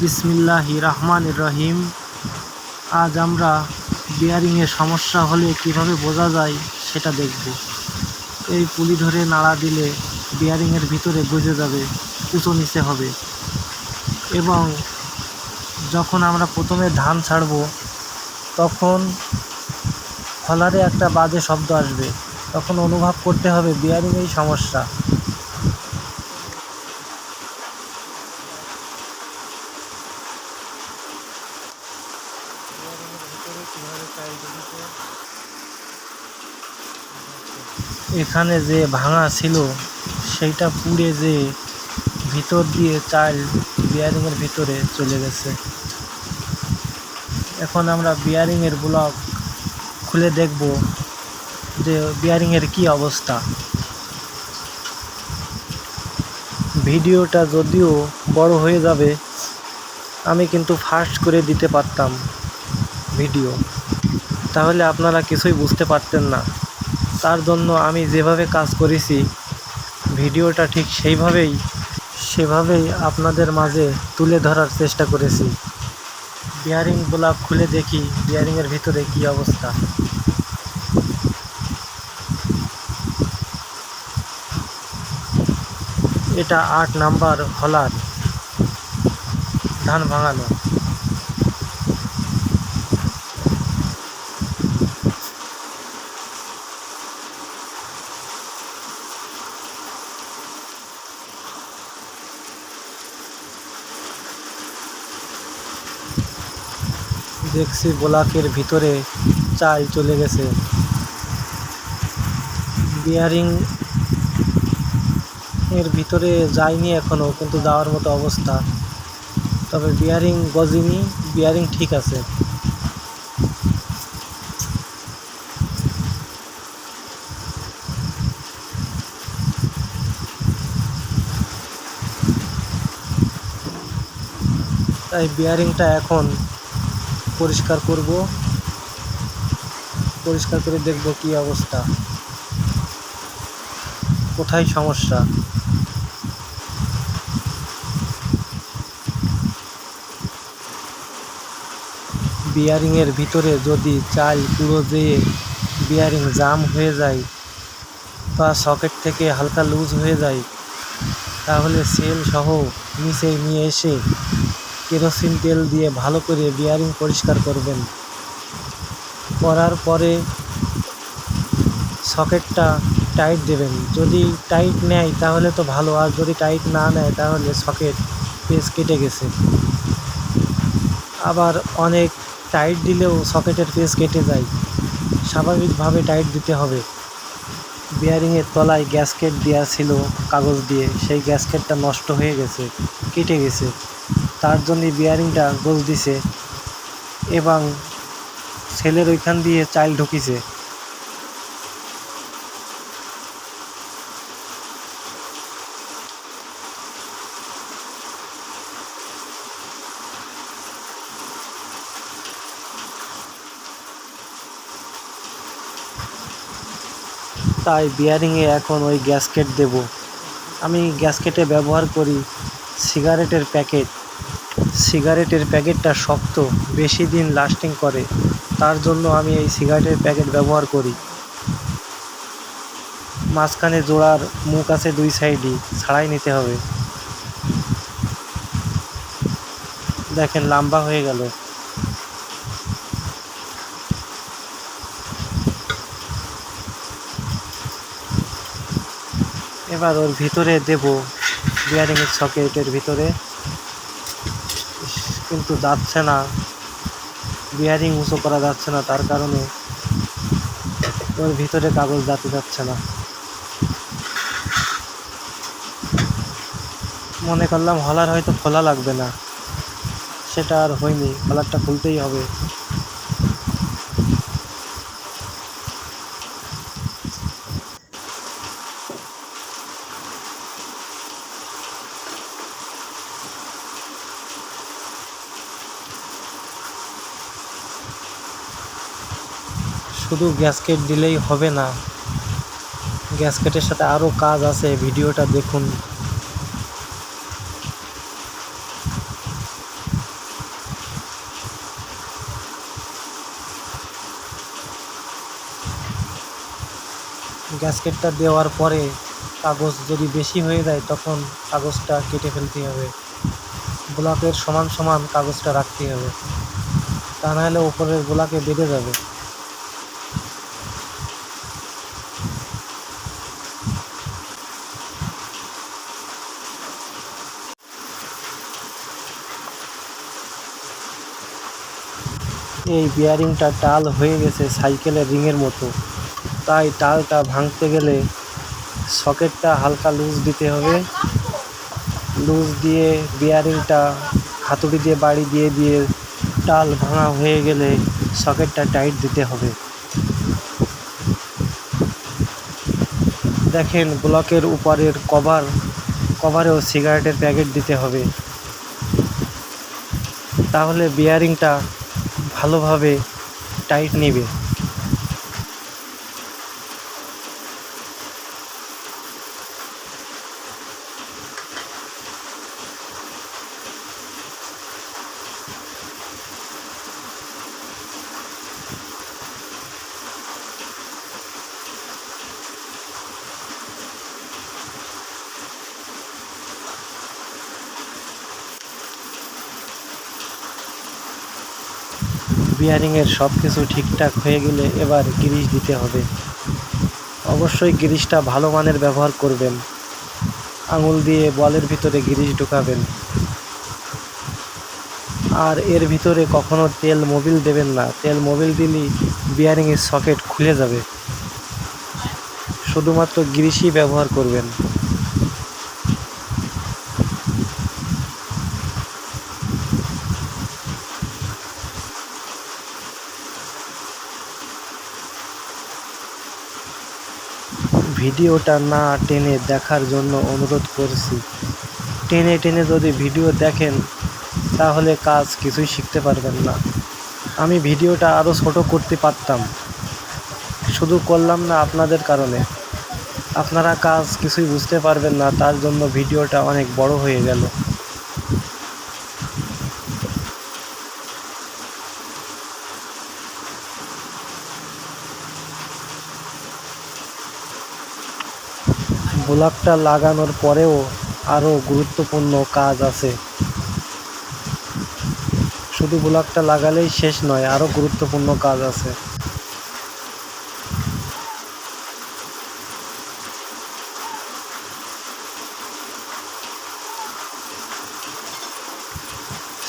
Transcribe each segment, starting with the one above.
বিসমিল্লাহ রহমান রহিম। আজ আমরা বিয়ারিংয়ের সমস্যা হলে কীভাবে বোঝা যায় সেটা দেখব। এই পুলি ধরে নাড়া দিলে বিয়ারিংয়ের ভিতরে বুঝে যাবে, উঁচু নিচে হবে। এবং যখন আমরা প্রথমে ধান ছাড়ব, তখন ফলারে একটা বাজে শব্দ আসবে। তখন অনুভব করতে হবে বিয়ারিংয়েই সমস্যা। এখানে যে ভাঙা ছিল, সেইটা পুড়ে যে ভিতর দিয়ে চাল বিয়ারিংয়ের ভিতরে চলে গেছে। এখন আমরা বিয়ারিংয়ের ব্লক খুলে দেখব যে বিয়ারিংয়ের কি অবস্থা। ভিডিওটা যদিও বড় হয়ে যাবে, আমি কিন্তু ফাস্ট করে দিতে পারতাম ভিডিও। তাহলে আপনারা কিছুই বুঝতে পারতেন না। তার জন্য আমি যেভাবে কাজ করেছি, ভিডিওটা ঠিক সেইভাবেই, সেভাবেই আপনাদের মাঝে তুলে ধরার চেষ্টা করেছি। বিয়ারিং ব্লক খুলে দেখি, বিয়ারিংয়ের ভিতরে কি অবস্থা। এটা আট নাম্বার হলার ধান ভাঙানো দেখছি ব্লকের ভিতরে চাল চলে গেছে। বিয়ারিং এর ভিতরে যায়নি এখনও কিন্তু যাওয়ার মতো অবস্থা। তবে বিয়ারিং গজিনি, বিয়ারিং ঠিক আছে। তাই বিয়ারিংটা এখন পরিষ্কার করব। পরিষ্কার করে দেখব কি অবস্থা। কোথায় সমস্যা? বিয়ারিংয়ের ভিতরে যদি চাল পুরো যেয়ে বিয়ারিং জাম হয়ে যায়, বা সকেট থেকে হালকা লুজ হয়ে যায়, তাহলে সেল সহ নিচে নিয়ে এসে কেরোসিন তেল দিয়ে ভালো করে বিয়ারিং পরিষ্কার করবেন। করার পরে সকেটটা টাইট দেবেন। যদি টাইট নেয়, তাহলে তো ভালো। আর যদি টাইট না নেয়, তাহলে সকেট পেস কেটে গেছে। আবার অনেক টাইট দিলেও সকেটের পেস কেটে যায়। স্বাভাবিকভাবে টাইট দিতে হবে। বিয়ারিংয়ের তলায় গ্যাসকেট দেওয়া ছিল, কাগজ দিয়ে। সেই গ্যাসকেটটা নষ্ট হয়ে গেছে, কেটে গেছে। তার জন্যে বিয়ারিংটা গোল দিছে এবং ছেলের ওইখান দিয়ে চাইল ঢুকিছে। তাই বিয়ারিংয়ে এখন ওই গ্যাসকেট দেব। আমি গ্যাসকেটে ব্যবহার করি সিগারেটের প্যাকেট সিগারেটের প্যাকেটটা শক্ত, বেশি দিন লাস্টিং করে। তার জন্য আমি এই সিগারেটের প্যাকেট ব্যবহার করি। মাঝখানে জোড়ার মুখ আছে দুই সাইডই, ছাড়াই নিতে হবে। দেখেন, লম্বা হয়ে গেল। এবার ওর ভিতরে দেব বিয়ারিংয়ের সকেটের ভিতরে। কিন্তু যাচ্ছে না। বিয়ারিং উঁচু করা যাচ্ছে না তার কারণে। ওর ভিতরে কাগজ যাতে যাচ্ছে না। মনে করলাম হলার হয়তো খোলা লাগবে না। সেটা আর হয়নি, হলারটা খুলতেই হবে। শুধু গ্যাসকেট দিলেই হবে না। গ্যাসকেটের সাথে আরও কাজ আছে, ভিডিওটা দেখুন। গ্যাসকেটটা দেওয়ার পরে কাগজ যদি বেশি হয়ে যায়, তখন কাগজটা কেটে ফেলতে হবে। ব্লকের সমান সমান কাগজটা রাখতে হবে। তা নাহলে ওপরের ব্লকে বেঁধে যাবে। এই বিয়ারিংটা টাল হয়ে গেছে সাইকেলের রিংয়ের মতো। তাই টালটা ভাঙতে গেলে সকেটটা হালকা লুজ দিতে হবে। লুজ দিয়ে বিয়ারিংটা হাতুড়ি দিয়ে বাড়ি দিয়ে দিয়ে টাল ভাঙা হয়ে গেলে সকেটটা টাইট দিতে হবে। দেখেন ব্লকের উপরের কভার, কভারেও সিগারেটের প্যাকেট দিতে হবে। তাহলে বিয়ারিংটা ভালোভাবে টাইট নেবে। বিয়ারিংয়ের সব কিছু ঠিকঠাক হয়ে গেলে এবার গ্রিস দিতে হবে। অবশ্যই গ্রিসটা ভালো মানের ব্যবহার করবেন। আঙুল দিয়ে বলের ভিতরে গ্রিস ঢুকাবেন। আর এর ভিতরে কখনো তেল মোবিল দেবেন না। তেল মোবিল দিলেই বিয়ারিংয়ের সকেট খুলে যাবে। শুধুমাত্র গ্রিসই ব্যবহার করবেন। ভিডিওটা না টেনে দেখার জন্য অনুরোধ করছি। টেনে টেনে যদি ভিডিও দেখেন, তাহলে কাজ কিছুই শিখতে পারবেন না। আমি ভিডিওটা আরও ছোট করতে পারতাম। শুধু করলাম না আপনাদের কারণে। আপনারা কাজ কিছুই বুঝতে পারবেন না, তার জন্য ভিডিওটা অনেক বড় হয়ে গেল। ব্লকটা লাগানোর পরেও আরও গুরুত্বপূর্ণ কাজ আছে। শুধু ব্লকটা লাগালেই শেষ নয়, আরও গুরুত্বপূর্ণ কাজ আছে।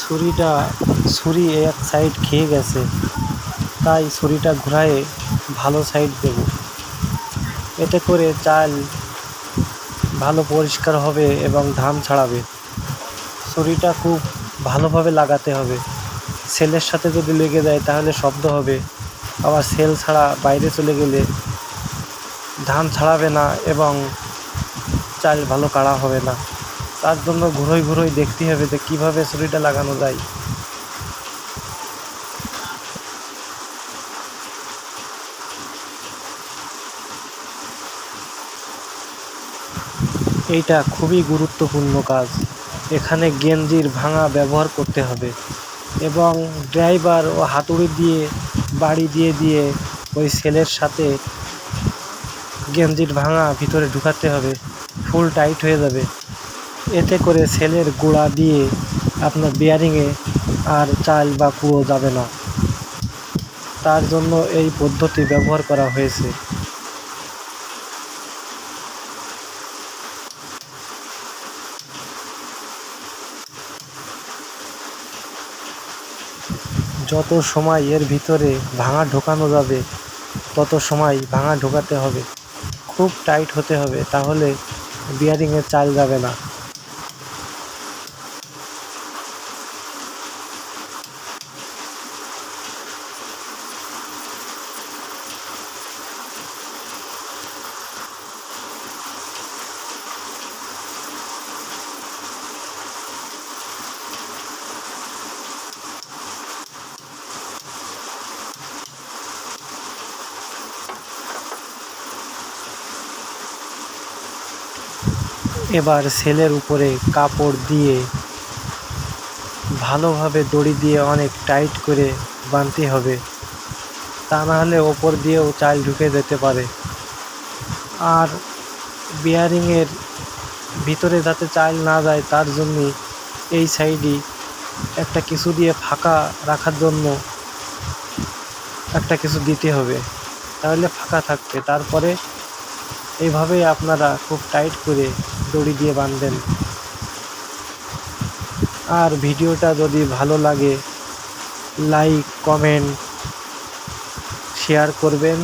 ছুরিটা, ছুরি এক সাইড খেয়ে গেছে, তাই ছুরিটা ঘুরায়ে ভালো সাইড দেব। এতে করে চাল ভালো পরিষ্কার হবে এবং ধান ছাড়াবে। ছুরিটা খুব ভালোভাবে লাগাতে হবে। সেলের সাথে যদি লেগে যায় তাহলে শব্দ হবে। আবার সেল ছাড়া বাইরে চলে গেলে ধান ছাড়াবে না এবং চাল ভালো কাড়া হবে না। তার জন্য ঘুরোই ঘুরোই দেখতে হবে যে কীভাবে ছুরিটা লাগানো যায়। এইটা খুবই গুরুত্বপূর্ণ কাজ। এখানে গেঞ্জির ভাঙা ব্যবহার করতে হবে এবং ড্রাইভার ও হাতুড়ি দিয়ে, বাড়ি দিয়ে দিয়ে ওই সেলের সাথে গেঞ্জির ভাঙা ভিতরে ঢুকাতে হবে। ফুল টাইট হয়ে যাবে। এতে করে সেলের গোড়া দিয়ে আপনার বিয়ারিংয়ে আর চাল বা কুয়ো যাবে না। তার জন্য এই পদ্ধতি ব্যবহার করা হয়েছে। যত সময় এর ভিতরে ভাঙা ঢোকানো যাবে, তত সময় ভাঙা ঢোকাতে হবে। খুব টাইট হতে হবে, তাহলে বিয়ারিংয়ে চাল যাবে না। এবার সেলের উপরে কাপড় দিয়ে ভালোভাবে দড়ি দিয়ে অনেক টাইট করে বাঁধতে হবে। তা না হলে ওপর দিয়েও চাল ঢুকে যেতে পারে। আর বিয়ারিংয়ের ভিতরে যাতে চাল না যায়, তার জন্যে এই সাইডে একটা কিছু দিয়ে ফাঁকা রাখার জন্য একটা কিছু দিতে হবে। তাহলে ফাঁকা থাকবে। তারপরে এইভাবেই আপনারা খুব টাইট করে দড়ি দিয়ে বাঁধবেন। আর ভিডিওটা যদি ভালো লাগে, লাইক, কমেন্ট, শেয়ার করবেন।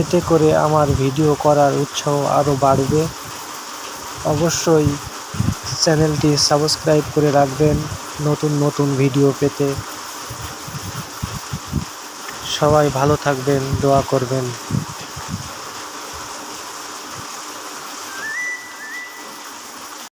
এতে করে আমার ভিডিও করার উৎসাহ আরও বাড়বে। অবশ্যই চ্যানেলটি সাবস্ক্রাইব করে রাখবেন নতুন নতুন ভিডিও পেতে। সবাই ভালো থাকবেন, দোয়া করবেন।